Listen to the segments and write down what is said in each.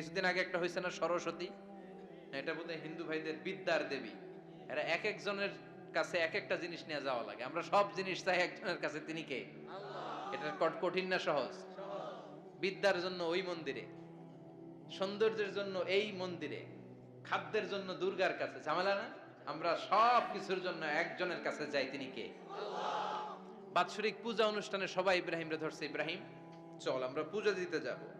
কিছুদিন আগে একটা হয়েছে না সরস্বতী? এটা বোধহয় হিন্দু ভাইদের বিদ্যার দেবী। এরা এক একজনের কাছে এক একটা জিনিস নিয়ে যাওয়া লাগে। আমরা সব জিনিস চাই একজনের কাছে। তিনি কে? এটা কট- কঠিন না সহজ? বিদ্যার জন্য ওই মন্দিরে সৌন্দর্যের জন্য এই মন্দিরে খাদ্যের জন্য দুর্গার কাছে। ঝামেলা না? আমরা সব কিছুর জন্য একজনের কাছে যাই। তিনি কে? বাৎসরিক পূজা অনুষ্ঠানে সবাই ইব্রাহিম ইব্রাহিমরে ধরছে। ইব্রাহিম চল আমরা পূজা দিতে যাব।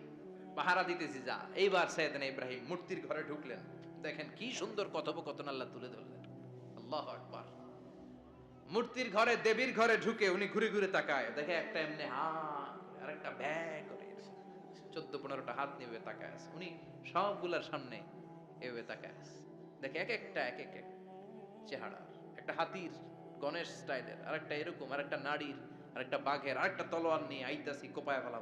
পাহারা দিতেছি, যা। এইবার সাইয়েদনা ইব্রাহিম মূর্তির ঘরে ঢুকলেন। দেখেন কি সুন্দর কথোপকথন আল্লাহ তুলে ধরলেন। আল্লাহ আকবার। মূর্তির ঘরে, দেবীর ঘরে ঢুকে উনি ঘুরে ঘুরে তাকায়। দেখে একটা এমনি হা একটা ব্যাগ করে চোদ্দ পনেরোটা হাত নিয়ে তাকায় আছে। উনি সবগুলার সামনে এভাবে তাকায় আছে। দেখে এক একটা, এক এক চেহারা। একটা হাতির, গণেশ স্টাইলের আর একটা এরকম আর একটা নারীর আর একটা বাঘের আর একটা তলোয়ার নিয়ে আইতাছি কোপায় ফেলাম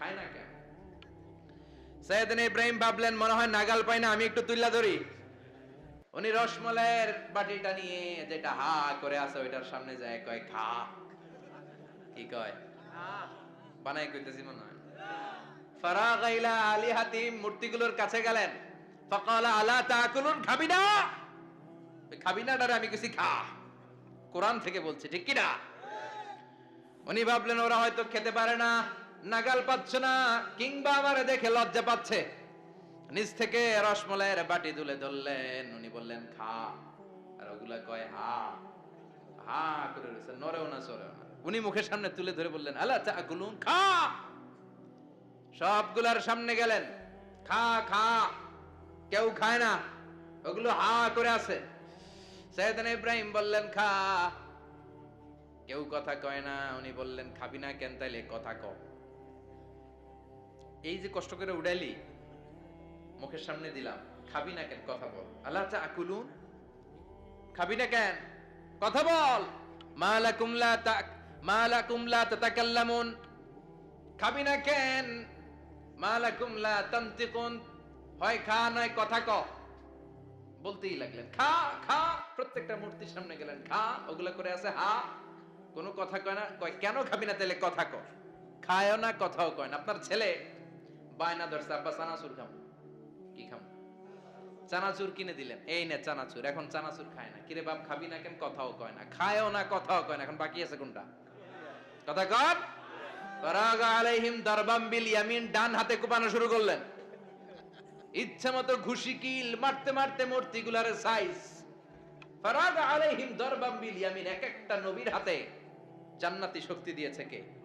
খায় না কেন? সাইয়েদানা ইব্রাহিম ভাবলেন, মনে হয় নাগাল পাই না, আমি একটু তুল্লা ধরি। উনি রসমলাইয়ের বাটিটা নিয়ে যেটা হা করে আছে, ওইটার সামনে যায়, কয়, খা। কি কয়? বানাই কইতেছি মনে হয়। ফারাগ ইলা আলিহাতিম মূর্তিগুলোর কাছে গেলেন। ফাকালা, আলা তাকুলুন খাবি না খাবি না আমি কিছু খা। কোরআন থেকে বলছে, ঠিক কি না উনি ভাবলেন, ওরা হয়তো খেতে পারে না। নাগাল পাচ্ছে না, কিংবা আমারে দেখে লজ্জা পাচ্ছে। নিজ থেকে রসমলাইয়ের বাটি তুলে ধরলেন, উনি বললেন, খা। আর ওগুলা কয়, হা। হা করে রয়েছে। নরেও না, সরেও না। উনি মুখের সামনে তুলে ধরে বললেন, আলা চা গুলুম খা। সবগুলার সামনে গেলেন। খা খা। কেউ খায় না? ওগুলো হা করে আছে। সৈয়দান ইব্রাহিম বললেন, খা। কেউ কথা কয় না। উনি বললেন, খাবি না কেন তাইলে কথা ক। এই যে কষ্ট করে উড়াইলি মুখের সামনে দিলাম। খাবি না কেন? কথা বল। আল্লাহ চা আকুলুন। খাবি না কেন? কথা বল। মালাকুম লা তাক মালাকুম লা তাতাকাল্লামুন। খাবি না কেন? মালাকুম লা তানতিকুন। হয় খা, নয় কথা ক। বলতেই লাগলেন, খা খা। প্রত্যেকটা মূর্তির সামনে গেলেন, খা। ওগুলা করে আছে, হা। কোনো কথা কয় না, কয়, কেন খাবি না? তাহলে কথা ক খায়ও না, কথাও কয় না। আপনার ছেলে বায়না ধরছে, আব্বা, চানাচুর খাম। কি খাম? চানাচুর কিনে দিলেন। এই না, চানাচুর। এখন চানাচুর খায় না। কিরে বাপ, খাবি না কেন? কথাও কয় না। খায়ও না, কথাও কয় না। এখন বাকি আছে কোনটা? কথা কর। আলাইহিম বিল ইয়ামিন। ডান হাতে কোপানো শুরু করলেন। ইচ্ছা মতো ঘুষি কিল, মারতে মারতে মূর্তিগুলার সাইজ। ফরাগ আলাইহিম দারবাম বিল ইয়ামিন। এক একটা নবীর হাতে জান্নাতি শক্তি দিয়েছে কে?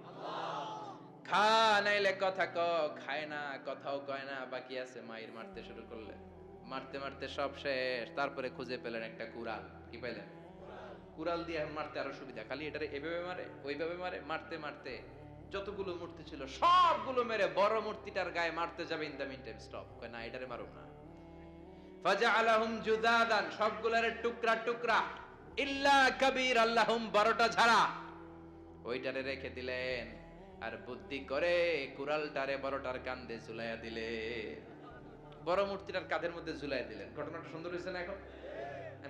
খা নাইলে কথা ক, খায় না, কথাও কয় না, বাকি আছে মায়ের মারতে শুরু করলেন মারতে মারতে সব শেষ। তারপরে খুঁজে পেলেন একটা কুড়াল। কি পেলেন কুড়াল দিয়ে মারতে আরও সুবিধা। খালি এটারে এভাবে মারে, ওইভাবে মারে, মারতে মারতে। যতগুলো মূর্তি ছিল, সবগুলো মেরে বড় মূর্তিটার গায়ে মারতে যাবে ইন স্টপ কয়, না, এটারে মারুম না। ফাজআলাহুম জুদাদান সবগুলারে টুকরা টুকরা। ইল্লা কবির আল্লাহুম বারোটা ছাড়া ওইটারে রেখে দিলেন। আর বুদ্ধি করে কুড়ালটারে বড়টার কান্দে ঝুলাইয়া দিলে। বড় মূর্তিটার কাঁধের মধ্যে ঝুলাই দিলেন। ঘটনাটা সুন্দর হয়েছে না এখন?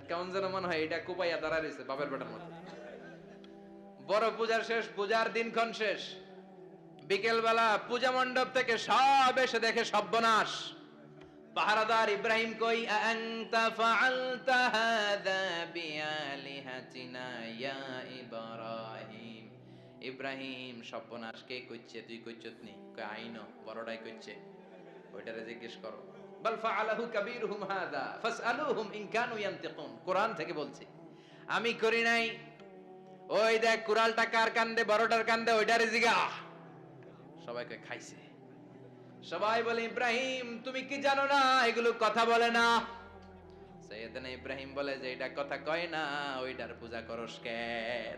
কেমন যেন মনে হয় এটা কোপাইয়া দাঁড়া রয়েছে বাপের বেটার মতো। বড় পূজার শেষ, পূজার দিনক্ষণ শেষ। বিকেল বেলা পূজা মণ্ডপ থেকে সব এসে দেখে সর্বনাশ। পাহারাদার ইব্রাহিম কই আনতা ফাআলতা হাদা বিআলিহাতিনা ইয়া ইব্রাহিম ইব্রাহিম সর্বনাশ, কে কইছে তুই কইছত নি? কই আইনো বড়টাই কইছে ওইটারে জিজ্ঞেস করো। বাল ফাআলাহু কাবীরুহুম হাদা ফাসআলুহুম ইন কানু ইয়ান্তিকুন। কোরআন থেকে বলছি, আমি করি নাই। ওই দেখ কুরালটা কার কান্দে, বড়টার কান্দে, ওইটারে জিগা। সবাইকে খাইছে। সবাই বলে, ইব্রাহিম, তুমি কি জানো না? এগুলো কথা বলে না। সৈয়দনা ইব্রাহিম বলে যে এটা কথা কয় না ওইটার পূজা করস কেন?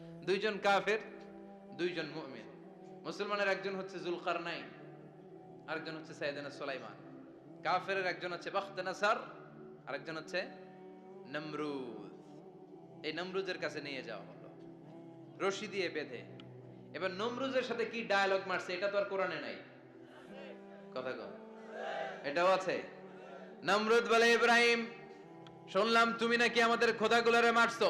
দুইজন কাফের, দুইজন মুমিন। মুসলমানের একজন হচ্ছে জুলকার নাই আরেকজন হচ্ছে সাইদানা সোলাইমান। কাফের একজন হচ্ছে বাখতানাসার, আরেকজন হচ্ছে নমরুদ। এই নমরুদের কাছে নিয়ে যাওয়া হলো, রশি দিয়ে বেঁধে। এবার নমরুজের সাথে কি ডায়ালগ মারছে, এটা তো আর কোরআনে নাই। কথা কম এটাও আছে। নমরুদ বলে, ইব্রাহিম, শুনলাম তুমি নাকি আমাদের খোদাগুলারে মারছো।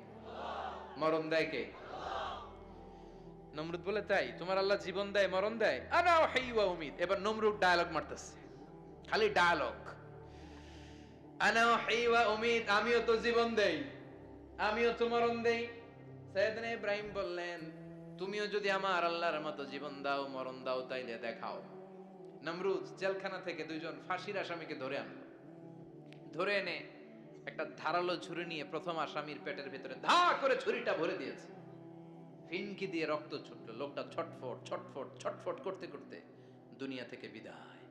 মরণ দেয় কে? নমরুদ বলে, তাই, তোমার আল্লাহ জীবন দেয়, মরণ দেয়? আনা হাই ওয়া উমিদ। এবার নমরুদ ডায়ালগ মারতেছে। খালি ডায়ালগ আনা হাই ওয়া উমিদ, আমিও তো জীবন দেই, আমিও তো মরণ দেই। সৈয়দনা ইব্রাহিম বললেন, তুমিও যদি আমার আল্লাহর মতো জীবন দাও, মরণ দাও, তাইলে দেখাও। নমরুদ জেলখানা থেকে দুইজন ফাঁসির আসামিকে ধরে আনলো। ধরে এনে একটা ধারালো ছুরি নিয়ে প্রথম আসামির পেটের ভিতরে ধা করে ছুরিটা ভরে দিয়েছে। ফিনকি দিয়ে রক্ত ছুটলো। লোকটা ছটফট ছটফট ছটফট করতে করতে দুনিয়া থেকে বিদায়।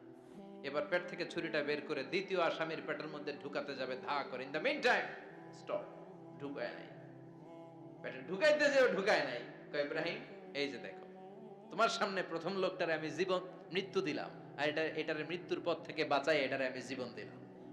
এবার পেট থেকে ছুরিটা বের করে দ্বিতীয় আসামির পেটের মধ্যে ঢুকাতে যাবে ধা করে। In the main time stop ঢুকায় নাই। পেটে ঢুকাইতে যেও ঢুকায় নাই। কয় ইব্রাহিম, এই যে দেখো, তোমার সামনে প্রথম লোকটারে আমি জীবন, মৃত্যু দিলাম। আর এটা, এটারে মৃত্যুর পথ থেকে বাঁচাই, এটারে আমি জীবন দিলাম।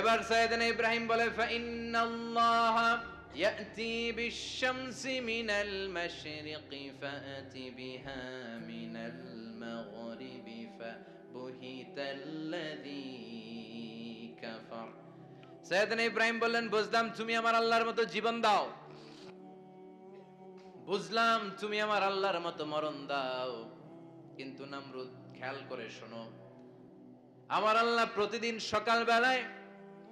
এবার সৈয়দনা ইব্রাহিম বলে, ফাইন্নাল্লাহ ইয়াতি বিশ-শামসি মিনাল মাশরিকি ফাআতি বিহা মিনাল মাগরিবি ফাবুহিতাল্লাযী কাফার। সৈয়দনা ইব্রাহিম বললেন, বুঝলাম তুমি আমার আল্লাহর মতো জীবন দাও। বুঝলাম তুমি আমার আল্লাহর মতো মরণ দাও। কিন্তু নামরুদ, খেয়াল করে শোনো, আমার আল্লাহ প্রতিদিন সকাল বেলায়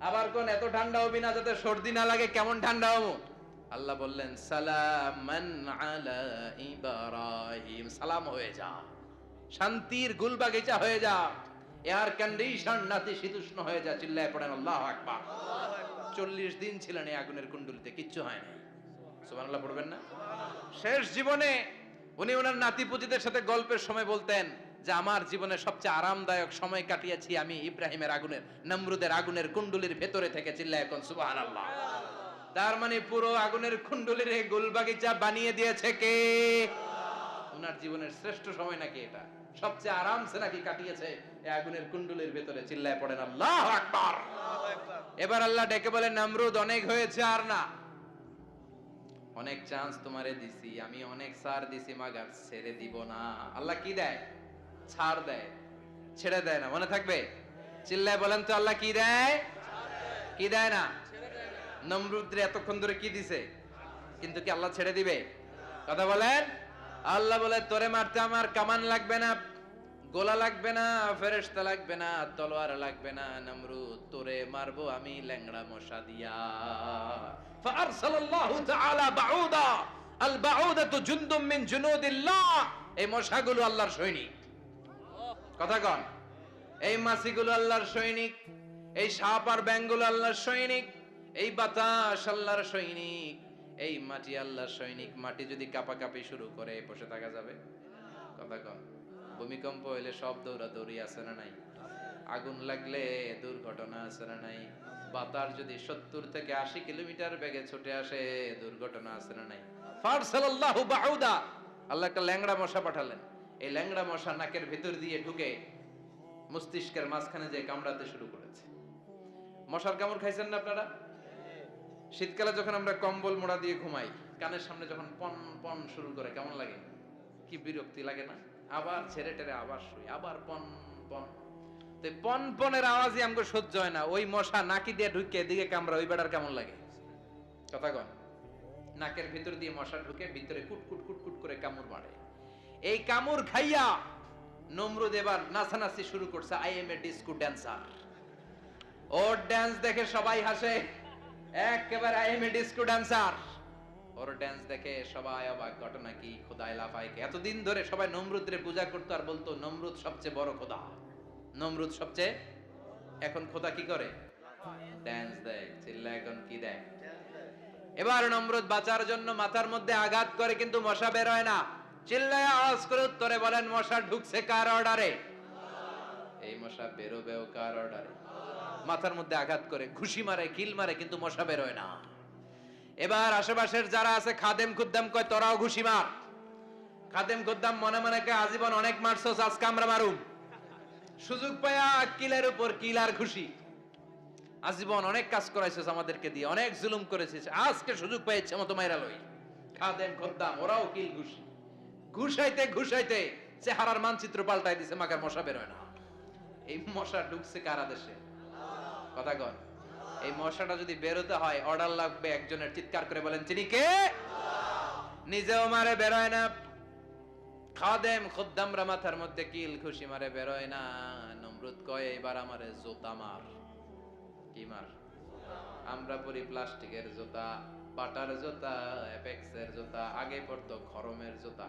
আবার কোন এত ঠান্ডা হবি না যাতে সর্দি না লাগে, কেমন ঠান্ডা হব? আল্লাহ বললেন, সালামান আলা ইব্রাহিম। সালাম হয়ে যা। শান্তির গুলবাগিচা হয়ে যা। এয়ার কন্ডিশন নাতি শীতুষ্ণ হয়ে যা, চিল্লায় পড়েন, আল্লাহ আকবার। চল্লিশ দিন ছিলেন এই আগুনের কুণ্ডলিতে, কিচ্ছু হয় না সুবহানাল্লাহ পড়বেন না? শেষ জীবনে উনি ওনার নাতি পুতিদের সাথে গল্পের সময় বলতেন যে আমার জীবনে সবচেয়ে আরামদায়ক সময় কাটিয়েছি আমি ইব্রাহিমের আগুনের, নমরুদের আগুনের কুণ্ডলির ভেতরে থেকে চিল্লায় এখন, সুবহানাল্লাহ। তার মানে পুরো আগুনের কুণ্ডলির গোলবাগিচা বানিয়ে দিয়েছে কে? ওনার জীবনের শ্রেষ্ঠ সময় নাকি এটা? সবচেয়ে আরামসে নাকি কাটিয়েছে এই আগুনের কুণ্ডলির ভেতরে চিল্লায় পড়েন আল্লাহ আকবার। এবার আল্লাহ ডেকে বলে নামরুদ, অনেক হয়েছে আর না? অনেক চান্স তোমারে দিছি, আমি অনেক সার দিছি, মাগার ছেড়ে দিব না। আল্লাহ কি দেয়? ছাড় দেয়, ছেড়ে দেয় না, মনে থাকবে? চিল্লায় বলেন তো আল্লাহ কি দেয়? কি দেয় না? নমরুদ্রে এতক্ষণ ধরে কি দিছে? কিন্তু কি আল্লাহ ছেড়ে দিবে? কথা বলেন? আল্লাহ বলে, তোরে মারতে আমার কামান লাগবে না, গোলা লাগবে না, ফেরেশতা লাগবে না, তলোয়ার লাগবে না, নমরুদ, তোরে মারবো আমি ল্যাংড়া মশা দিয়া। ফারসালাল্লাহু বাউদা। আল বাউদাতু মিন জুনুদিল্লাহ। এই মশাগুলো আল্লাহর সৈনিক। কথা কন। এই মাছিগুলো আল্লাহর সৈনিক, এই সাপ আর ব্যাঙগুলো আল্লাহর সৈনিক, এই বাতাস আল্লাহর সৈনিক, এই মাটি আল্লাহর সৈনিক। মাটি যদি কাপাকাপি শুরু করে, বসে থাকা যাবে? কথা কন। ভূমিকম্প হইলে সব দৌড়াদৌড়ি আছে না নাই? আগুন লাগলে দুর্ঘটনা আছে না নাই? বাতার যদি সত্তর থেকে আশি কিলোমিটার বেগে ছুটে আসে, দুর্ঘটনা আছে না নাই? ফারসালাল্লাহু বাউদা। আল্লাহ একটা ল্যাংড়া মশা পাঠালেন। এই ল্যাংড়া মশা নাকের ভিতর দিয়ে ঢুকে মস্তিষ্কের মাঝখানে যে কামড়াতে শুরু করেছে। মশার কামড় খাইছেন না আপনারা? শীতকালে যখন আমরা কম্বল মোড়া দিয়ে ঘুমাই, কানের সামনে যখন পন পন শুরু করে, কেমন লাগে? কি বিরক্তি লাগে না? আবার ছেড়ে টেরে আবার শুই, আবার পন পন। তো পন, পনেরো আওয়াজই আমাকে সহ্য হয় না। ওই মশা নাকি দিয়ে ঢুকে, এদিকে কামড়া, ওই বেড়ার কেমন লাগে? কথা কন। নাকের ভিতর দিয়ে মশা ঢুকে, ভিতরে কুট কুট কুট কুট করে কামড় মারে এই কামড় খাইয়া নমরুদ এবার নাচানাচি শুরু করছে I am a disco dancer. Or dance দেখে সবাই হাসে, একেবারে I am a disco dancer. Or dance দেখে সবাই অবাক, ঘটনা কি খোদাই লাফায় কে? এতদিন ধরে সবাই নমরুদরে পূজা করতো আর বলতো, নমরুদ সবচেয়ে বড় খোদা। নমরুদ সবচেয়ে, এখন খোদা কি করে? ড্যান্স দেয় চিল্লা এখন কি দেয় এবার নমরুদ বাঁচার জন্য মাথার মধ্যে আঘাত করে, কিন্তু মশা বের হয় না। চিল্লায় আওয়াজ করে উত্তরে বলেন, মশা ঢুকছে কার অর্ডারে এই মশা বেরোবেও কার অর্ডারে মাথার মধ্যে আঘাত করে, ঘুষি মারে কিল মারে, কিন্তু মশা বেরোয় না। এবার আশেপাশের যারা আছে, খাদেম খুদ্দাম কয়, তোরাও ঘুষি মার। খাদেম খুদ্দাম মনে মনে কয়, আজীবন অনেক মারছস, আজকে আমরা মারুম। সুযোগ পায়া কিলের উপর কিল আর খুশি আজীবন অনেক কাজ করাইছিস আমাদেরকে দিয়ে, অনেক জুলুম করেছিস, আজকে সুযোগ পেয়েছে মতো মাইরা লই। খাদেম খদ্দাম, ওরাও কিল ঘুষি। ঘুষাইতে ঘুষাইতে চেহারার মানচিত্র পাল্টাই দিছে, মাকার মশা বেরোয় না। এই মশা ঢুকছে কারা দেশে? কথা কন। এই মশাটা যদি বেরোতে হয়, অর্ডার লাগবে একজনের। চিৎকার করে বলেন, চিনি কে? নিজেও মারে, বেরোয় না। খাদেম খুদ্দামরা মাথার মধ্যে কিল খুশি মারে, বেরোয় না। নমরুদ কয় এবার আমারে জোতা মার। কি মার? আমরা পরি প্লাস্টিকের জোতা, বাটার জোতা, অ্যাপেক্সের জোতা, আগে পড়তো খরমের জুতা।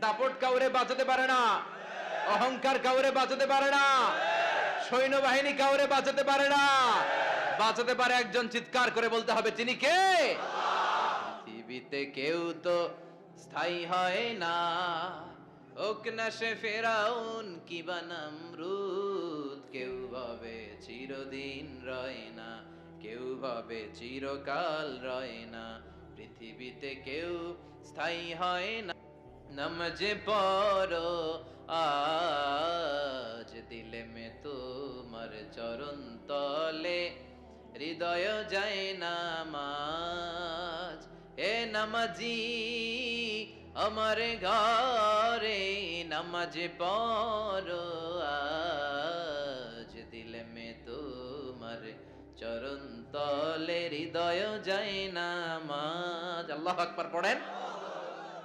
দাপট কাউরে বাঁচাতে পারে না। অহংকার কাউরে বাঁচাতে পারে না। সৈন্যবাহিনী কাউরে বাঁচাতে পারে না। বাঁচাতে পারে একজন চিৎকার করে বলতে হবে তিনি কে? পৃথিবীতে কেউ তো স্থায়ী হয় না। ওক সে ফেরাউন কি বানামরুদ কেউ ভাবে চিরদিন রয় না। কেউ ভাবে চিরকাল রয় না। পৃথিবীতে কেউ স্থায়ী হয় না। নমজে পড়ো আজ দিলে মে তোমার চরণ তলে হৃদয় যায় নামাজ এ নামাজি আমার ঘরে নামাজ পড়ো আজ দিলে মে তোমার চরণ তলে হৃদয় যায় নামাজ আল্লাহ আকবার পড়েন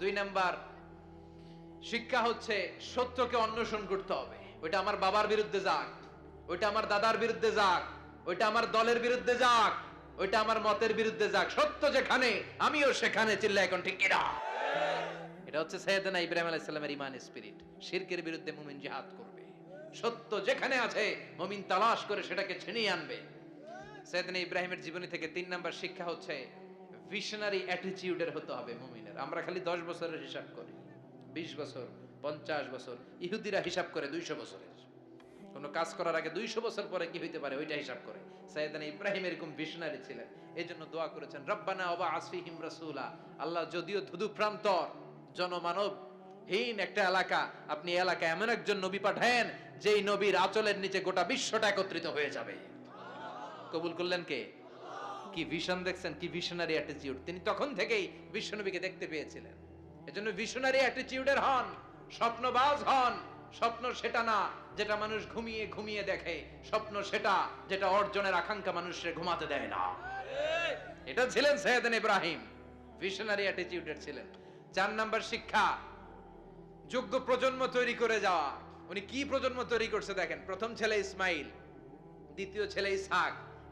দুই নাম্বার, শিক্ষা হচ্ছে সত্যকে অন্বেষণ করতে হবে। ওইটা আমার বাবার বিরুদ্ধে যাক, ওইটা আমার দাদার বিরুদ্ধে যাক, ওইটা আমার দলের বিরুদ্ধে যাক, ওইটা আমার মতের বিরুদ্ধে যাক। সত্য যেখানে, আমিও সেখানে, চিল্লা, এখন ঠিক কিনা? এটা হচ্ছে সৈয়দনা ইব্রাহিম আলাইহিস সালামের ইমান স্পিরিট শিরকের বিরুদ্ধে মুমিন জিহাদ করবে। সত্য যেখানে আছে, মুমিন তালাশ করে সেটাকে ছিনিয়ে আনবে। সৈয়দনা ইব্রাহিমের জীবনী থেকে তিন নাম্বার শিক্ষা হচ্ছে ভিশনারি অ্যাটিটিউডের হতে হবে মুমিনের। আমরা খালি দশ বছরের হিসাব করি। বিশ বছর, পঞ্চাশ বছর, ইহুদিরা হিসাব করে দুইশো বছরের। কোনো কাজ করার আগে দুইশো বছর পরে কি হইতে পারে? ওইটা হিসাব করে। সাইদানা ইব্রাহিম এরকম ভিশনারি ছিলেন। এই জন্য দোয়া করেছেন, রব্বানা অবা আসফিহিম রাসূলা। আল্লাহ যদিও ধুধু প্রান্তর, জনমানব হীন একটা এলাকা, আপনি এই এলাকায় এমন একজন নবী পাঠায়েন, যেই নবীর আচলের নিচে গোটা বিশ্বটা একত্রিত হয়ে যাবে। কবুল করলেন কে? কি ভিশন দেখছেন, কি ভিশনারি অ্যাটিটিউড তিনি তখন থেকেই বিশ্বনবীকে দেখতে পেয়েছিলেন। এজন্য ভিশনারি অ্যাটিটিউডের হন, স্বপ্নবাজ হন, স্বপ্ন সেটা না যেটা মানুষ ঘুমিয়ে ঘুমিয়ে দেখে, স্বপ্ন সেটা যেটা অর্জনের আকাঙ্ক্ষা মানুষের ঘুমাতে দেয় না। এটা ছিলেন সৈয়দিন ইব্রাহিম ভিশনারি অ্যাটিটিউডের ছিলেন। চার নাম্বার শিক্ষা, যোগ্য প্রজন্ম তৈরি করে যাওয়া। উনি কি প্রজন্ম তৈরি করছে দেখেন, প্রথম ছেলে ইসমাইল, দ্বিতীয় ছেলে ইসহাক